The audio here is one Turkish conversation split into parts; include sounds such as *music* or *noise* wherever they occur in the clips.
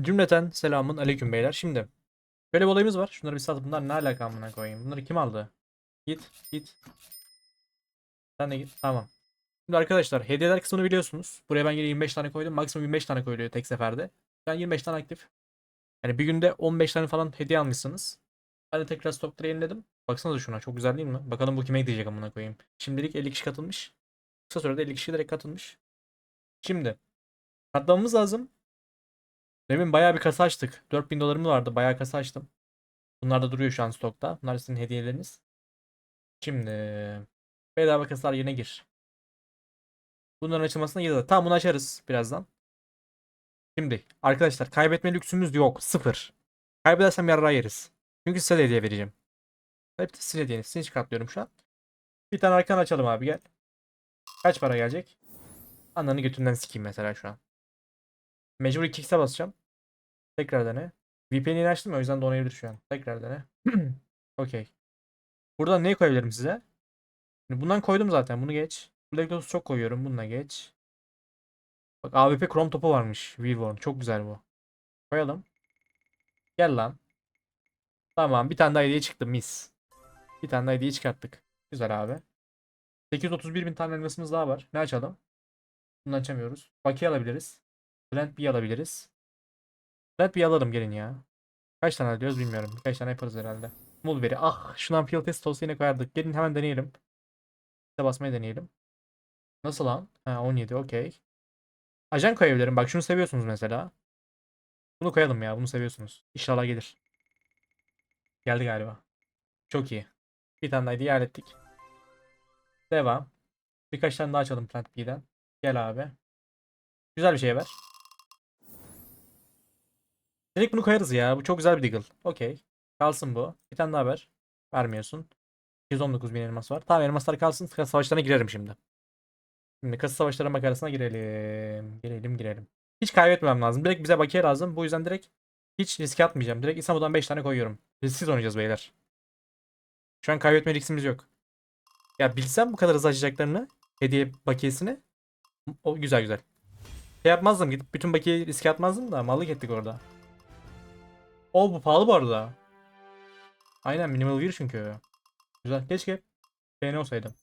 Cümleten selamun aleyküm beyler. Şimdi böyle bir olayımız var. Şunları bir satıp bunlar ne alaka amına koyayım. Bunları kim aldı? Git git. Sen de git. Tamam. Şimdi arkadaşlar hediyeler kısmını biliyorsunuz. Buraya ben yine 25 tane koydum. Maksimum 25 tane koyuluyor tek seferde. Ben 25 tane aktif. Yani bir günde 15 tane falan hediye almışsınız. Ben de tekrar stokları yeniledim. Baksanıza şuna çok güzel değil mi? Bakalım bu kime gidecek amına koyayım. Şimdilik 50 kişi katılmış. Kısa sürede 50 kişi direkt katılmış. Şimdi katlamamız lazım. Demin bayağı bir kasa açtık. 4000 dolarım vardı. Bayağı kasa açtım. Bunlar da duruyor şu an stokta. Bunlar sizin hediyeleriniz. Şimdi bedava kasalar yerine gir. Bunların açılmasına 7 dolar. Tamam bunu açarız birazdan. Şimdi arkadaşlar kaybetme lüksümüz yok. Sıfır. Kaybedersem yarrağı yeriz. Çünkü size de hediye vereceğim. Hep size hediyeniz. Sizi çıkartlıyorum şu an. Bir tane arkan açalım abi gel. Kaç para gelecek? Ananı götünden sikeyim mesela şu an. Mecbur 2x'e basacağım. Tekrar dene. VPN'i açtım o yüzden donayabilir şu an. Tekrar dene. *clears throat* Okey. Buradan neyi koyabilirim size? Bundan koydum zaten. Bunu geç. Black çok koyuyorum. Bununla geç. Bak AWP Chrome topu varmış. Wilborn. Çok güzel bu. Koyalım. Gel lan. Tamam. Bir tane daha hediye çıktı. Mis. Bir tane daha hediye çıkarttık. Güzel abi. 831 bin tane elmasımız daha var. Ne açalım? Bunu açamıyoruz. Bakiye alabiliriz. Plant B alabiliriz. Plant B alalım gelin ya. Kaç tane alıyoruz bilmiyorum. Birkaç tane yaparız herhalde. Mulberry. Ah şundan field test olsa yine koyardık. Gelin hemen deneyelim. Size basmayı deneyelim. Nasıl lan? Ha 17 okey. Ajan koyabilirim. Bak şunu seviyorsunuz mesela. Bunu koyalım ya. Bunu seviyorsunuz. İnşallah gelir. Geldi galiba. Çok iyi. Bir tane daha hediye hallettik. Devam. Birkaç tane daha açalım Plant B'den. Gel abi. Güzel bir şey ver. Direkt bunu koyarız ya. Bu çok güzel bir deagle. Okey. Kalsın bu. Bir tane daha ver. Vermiyorsun. 219 bin elmas var. Tamam elmaslar kalsın. Kasa savaşlarına girerim şimdi. Şimdi kasa savaşları makarasına girelim. Girelim girelim. Hiç kaybetmem lazım. Direkt bize bakiye lazım. Bu yüzden direkt hiç riske atmayacağım. Direkt İstanbul'dan 5 tane koyuyorum. Risksiz oynayacağız beyler. Şu an kaybetme riskimiz yok. Ya bilsem bu kadar hızlı açacaklarını. Hediye bakiyesini. O güzel güzel. Şey yapmazdım gidip bütün bakiyeyi riske atmazdım da mallık ettik orada. O bu pahalı bu arada. Aynen minimal bir çünkü. Güzel. Keşke beğeni olsaydım.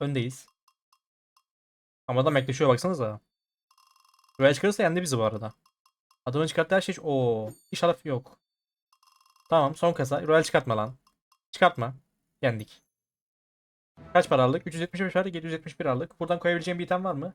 Öndeyiz. Ama adam yaklaşıyor baksanıza. Royal çıkarırsa yendi bizi bu arada. Adamın çıkarttığı her şey... Oo. İnşallah yok. Tamam son kasa. Royal çıkartma lan. Çıkartma. Yendik. Kaç para aldık? 375 var. 771 aldık. Buradan koyabileceğim bir item var mı?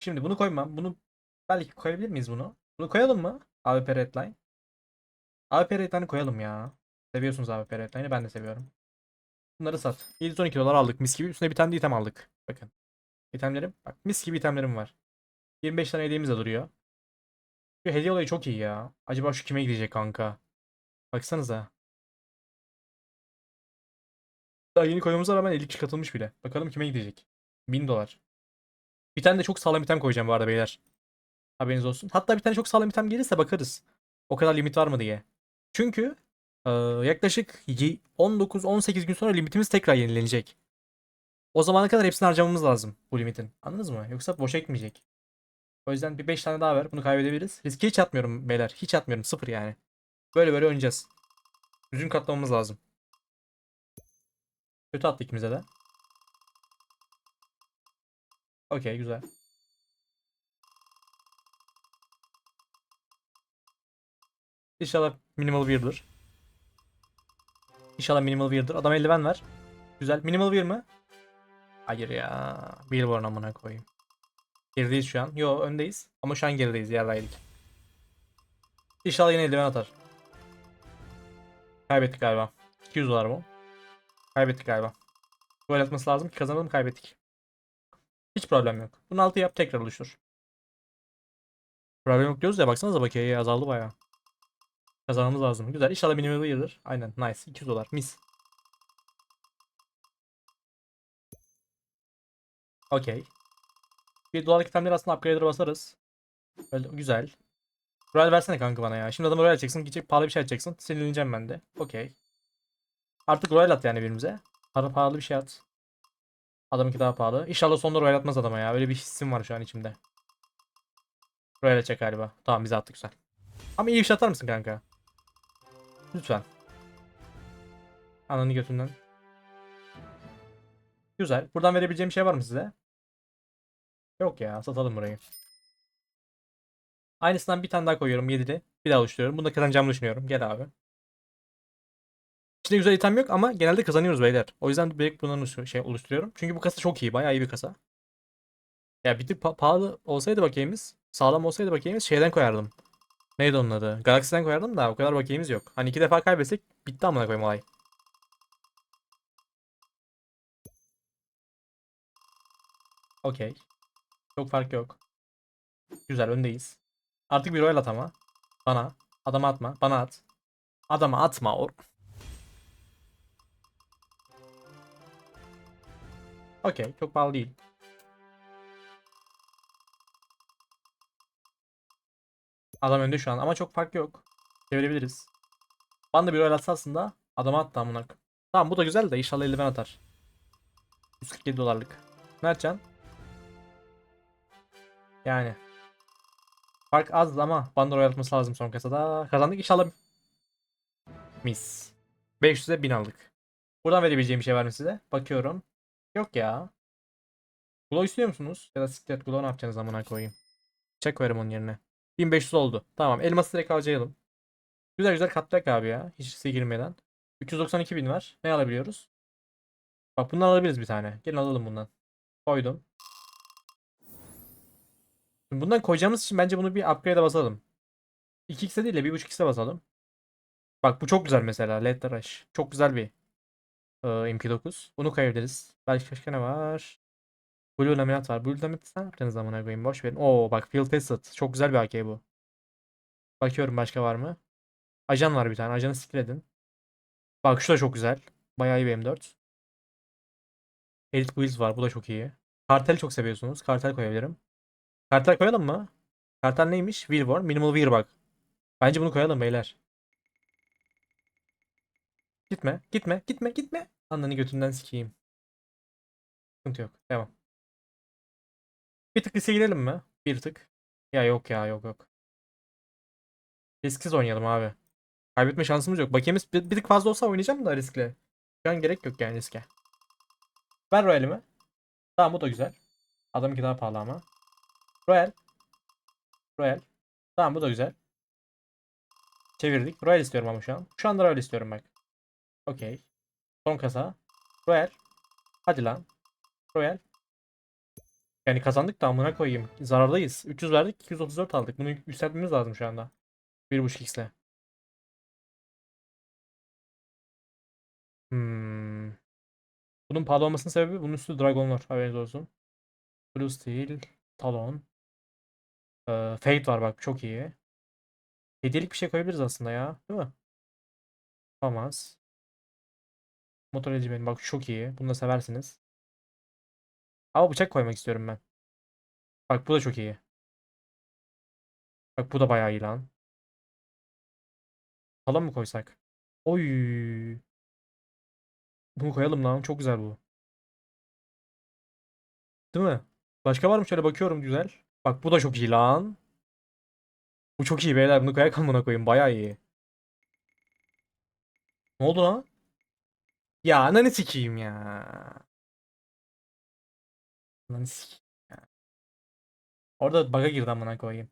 Şimdi bunu koymam. Bunu belki koyabilir miyiz bunu? Bunu koyalım mı? AWP Redline. AWP Redline'ı koyalım ya. Seviyorsunuz AWP Redline'ı. Ben de seviyorum. Bunları sat. 712 dolar aldık mis gibi. Üstüne bir tane de item aldık. Bakın. İtemlerim. Bak mis gibi itemlerim var. 25 tane hediyemiz de duruyor. Şu hediye olayı çok iyi ya. Acaba şu kime gidecek kanka? Baksanıza. Daha yeni koymamıza rağmen 50 kişi katılmış bile. Bakalım kime gidecek. 1000 dolar. Bir tane de çok sağlam item koyacağım bu arada beyler. Haberiniz olsun. Hatta bir tane çok sağlam item gelirse bakarız. O kadar limit var mı diye. Çünkü eee, yaklaşık 19-18 gün sonra limitimiz tekrar yenilenecek. O zamana kadar hepsini harcamamız lazım bu limitin. Anladınız mı? Yoksa boşa gitmeyecek. O yüzden bir 5 tane daha ver. Bunu kaybedebiliriz. Riske hiç atmıyorum beyler. Hiç atmıyorum. Sıfır yani. Böyle böyle oynayacağız. Düzgün katlamamız lazım. Kötü attı ikimize de. Okey güzel. İnşallah minimal birdir. İnşallah minimal birdir. Adam eldiven ver. Güzel. Minimal bir mi? Hayır ya. Billboard amına koyayım. Gerideyiz şu an. Yo öndeyiz. Ama şu an gerideyiz. Yerdeydik. İnşallah yine eldiven atar. Kaybettik galiba. 200 dolar bu. Kaybettik galiba. Gol atması lazım ki kazanalım kaybettik. Hiç problem yok. Bunu altı yap tekrar oluştur. Problem yok diyoruz ya baksanıza bakiye azaldı bayağı. Kazanmamız lazım. Güzel. İnşallah minimal yedir. Aynen. Nice. 200 dolar. Mis. Okey. Bir dolarlık itemleri aslında upgrader'a basarız. Öyle, güzel. Royal versene kanka bana ya. Şimdi adamı Royal açacaksın. Gidecek pahalı bir şey açacaksın. Sinirleneceğim ben de. Okey. Artık Royal at yani birimize. Para pahalı bir şey at. Adamınki daha pahalı. İnşallah sonunda Royal atmaz adama ya. Öyle bir hissim var şu an içimde. Royal açacak galiba. Tamam bize attı güzel. Ama iyi bir şey atar mısın kanka? Lütfen. Ananı götünden. Güzel. Buradan verebileceğim şey var mı size? Yok ya satalım burayı. Aynısından bir tane daha koyuyorum 7'li. Bir daha oluşturuyorum. Bunu da kazanacağımı düşünüyorum. Gel abi. İçinde güzel item yok ama genelde kazanıyoruz beyler. O yüzden direkt bunları oluştur- şey oluşturuyorum. Çünkü bu kasa çok iyi. Bayağı iyi bir kasa. Ya bir tık pa- pahalı olsaydı bakayımız, sağlam olsaydı bakayımız şeyden koyardım. Neydi onun adı? Galaxy'den koyardım da o kadar bakayımız yok. Hani iki defa kaybetsek bitti amına koyayım olay. Okey. Çok fark yok. Güzel öndeyiz. Artık bir royal at ama. Bana. Adama atma. Bana at. Adama atma. O... Okey. Çok pahalı değil. Adam önde şu an ama çok fark yok. Çevirebiliriz. Bana da bir royal atsa aslında adama attı amına. Tamam bu da güzel de inşallah eldiven atar. 147 dolarlık. Ne yapacaksın? Yani. Fark az ama bana royal atması lazım son kasada. Kazandık inşallah. Mis. 500'e 1000 aldık. Buradan verebileceğim bir şey var mı size? Bakıyorum. Yok ya. Glow istiyor musunuz? Ya da siklet Glow ne yapacaksınız amına koyayım. Çek koyarım onun yerine. 1500 oldu. Tamam elması direkt harcayalım. Güzel güzel katlayak abi ya. Hiç riske girmeden. 392 bin var. Ne alabiliyoruz? Bak bundan alabiliriz bir tane. Gelin alalım bundan. Koydum. Şimdi bundan koyacağımız için bence bunu bir upgrade'e basalım. 2x'e değil de 1.5x'e basalım. Bak bu çok güzel mesela. LED Rush. Çok güzel bir e, MP9. Bunu koyabiliriz. Belki başka ne var? Blue Laminat var. Blue Laminat sen yapacaksınız zamana koyayım. Boş verin. Oo bak Field Tested. Çok güzel bir AK bu. Bakıyorum başka var mı? Ajan var bir tane. Ajanı sikledin. Bak şu da çok güzel. Bayağı iyi bir M4. Elite Wheels var. Bu da çok iyi. Kartel çok seviyorsunuz. Kartel koyabilirim. Kartel koyalım mı? Kartel neymiş? Willborn. Minimal Wear bak. Bence bunu koyalım beyler. Gitme. Gitme. Gitme. Gitme. Ananı götünden sikeyim. Sıkıntı yok. Devam. Bir tık riske girelim mi? Bir tık. Ya yok ya yok yok. Risksiz oynayalım abi. Kaybetme şansımız yok. Bakiyemiz bir, bir tık fazla olsa oynayacağım da riskle. Şu an gerek yok yani riske. Ver Royal'imi. Tamam bu da güzel. Adamınki daha pahalı ama. Royal. Royal. Tamam bu da güzel. Çevirdik. Royal istiyorum ama şu an. Şu anda Royal istiyorum bak. Okey. Son kasa. Royal. Hadi lan. Royal. Yani kazandık da amına koyayım. Zarardayız. 300 verdik 234 aldık. Bunu yükseltmemiz lazım şu anda. 1.5x ile. Hmm. Bunun pahalı olmasının sebebi bunun üstü Dragon var. Haberiniz olsun. Blue Steel, Talon. Ee, Fate var bak çok iyi. Hediyelik bir şey koyabiliriz aslında ya. Değil mi? Olmaz. Motor benim bak çok iyi. Bunu da seversiniz. Ama bıçak koymak istiyorum ben. Bak bu da çok iyi. Bak bu da bayağı iyi lan. Falan mı koysak? Oy. Bunu koyalım lan. Çok güzel bu. Değil mi? Başka var mı? Şöyle bakıyorum güzel. Bak bu da çok iyi lan. Bu çok iyi beyler. Bunu koyak amına koyayım. Bayağı iyi. Ne oldu lan? Ya ananı sikeyim ya. Ya. Orada bug'a girdi amına koyayım.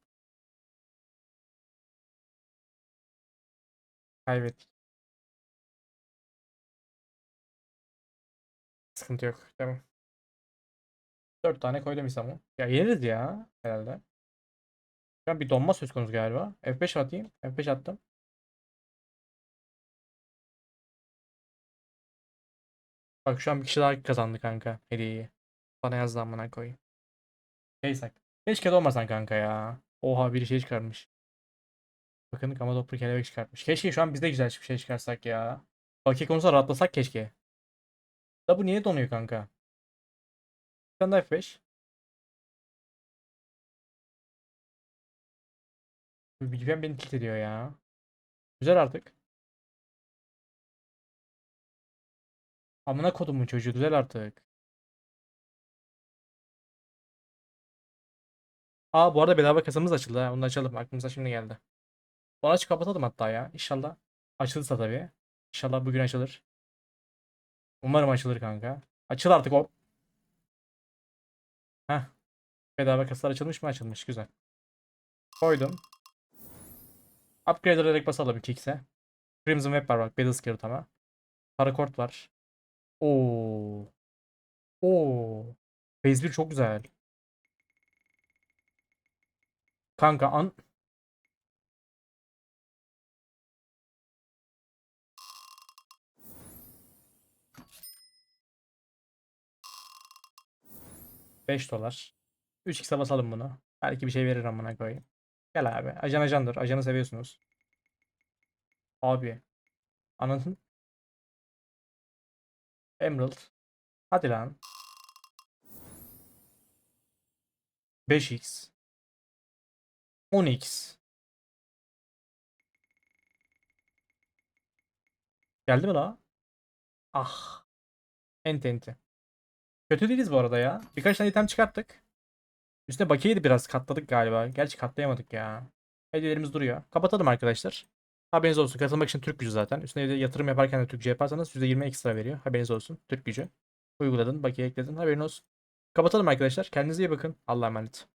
Kaybettik. Sıkıntı yok. Tamam. 4 tane koydum İslam'ı. Ya yeniriz ya herhalde. Şu an bir donma söz konusu galiba. F5 atayım. F5 attım. Bak şu an bir kişi daha kazandı kanka hediyeyi. Bana yazdı amına koyayım. Neyse. Keşke donmasan kanka ya. Oha biri şey çıkarmış. Bakın ama toplu kelebek çıkartmış. Keşke şu an biz de güzel bir şey çıkarsak ya. Fakir konusunda rahatlasak keşke. Da bu niye donuyor kanka? Bir tane daha F5. Bilmem beni tilt ediyor ya. Güzel artık. Amına kodumun çocuğu güzel artık. Aa bu arada bedava kasamız açıldı. Onu açalım. Aklımıza şimdi geldi. Onu açıp kapatalım hatta ya. İnşallah açılırsa tabii. İnşallah bugün açılır. Umarım açılır kanka. Açıl artık o. Heh. Bedava kasalar açılmış mı? Açılmış. Güzel. Koydum. Upgrade ederek basalım 2x'e. Crimson Web var bak. Battle Skill ama. Parakort var. Oo. Oo. Phase 1 çok güzel. Kanka an... Beş dolar. 3x'e basalım bunu. Belki bir şey verir amına koyayım. Gel abi. Ajan ajandır. Ajanı seviyorsunuz. Abi. Anladın? Emerald. Hadi lan. 5x. 10x. Geldi mi la? Ah. Enti enti. Kötü değiliz bu arada ya. Birkaç tane item çıkarttık. Üstüne bakiyeydi biraz katladık galiba. Gerçi katlayamadık ya. Hediyelerimiz duruyor. Kapatalım arkadaşlar. Haberiniz olsun. Katılmak için Türk gücü zaten. Üstüne yatırım yaparken de Türkçe yaparsanız %20 ekstra veriyor. Haberiniz olsun. Türk gücü. Uyguladın, bakiye ekledin. Haberin olsun. Kapatalım arkadaşlar. Kendinize iyi bakın. Allah'a emanet.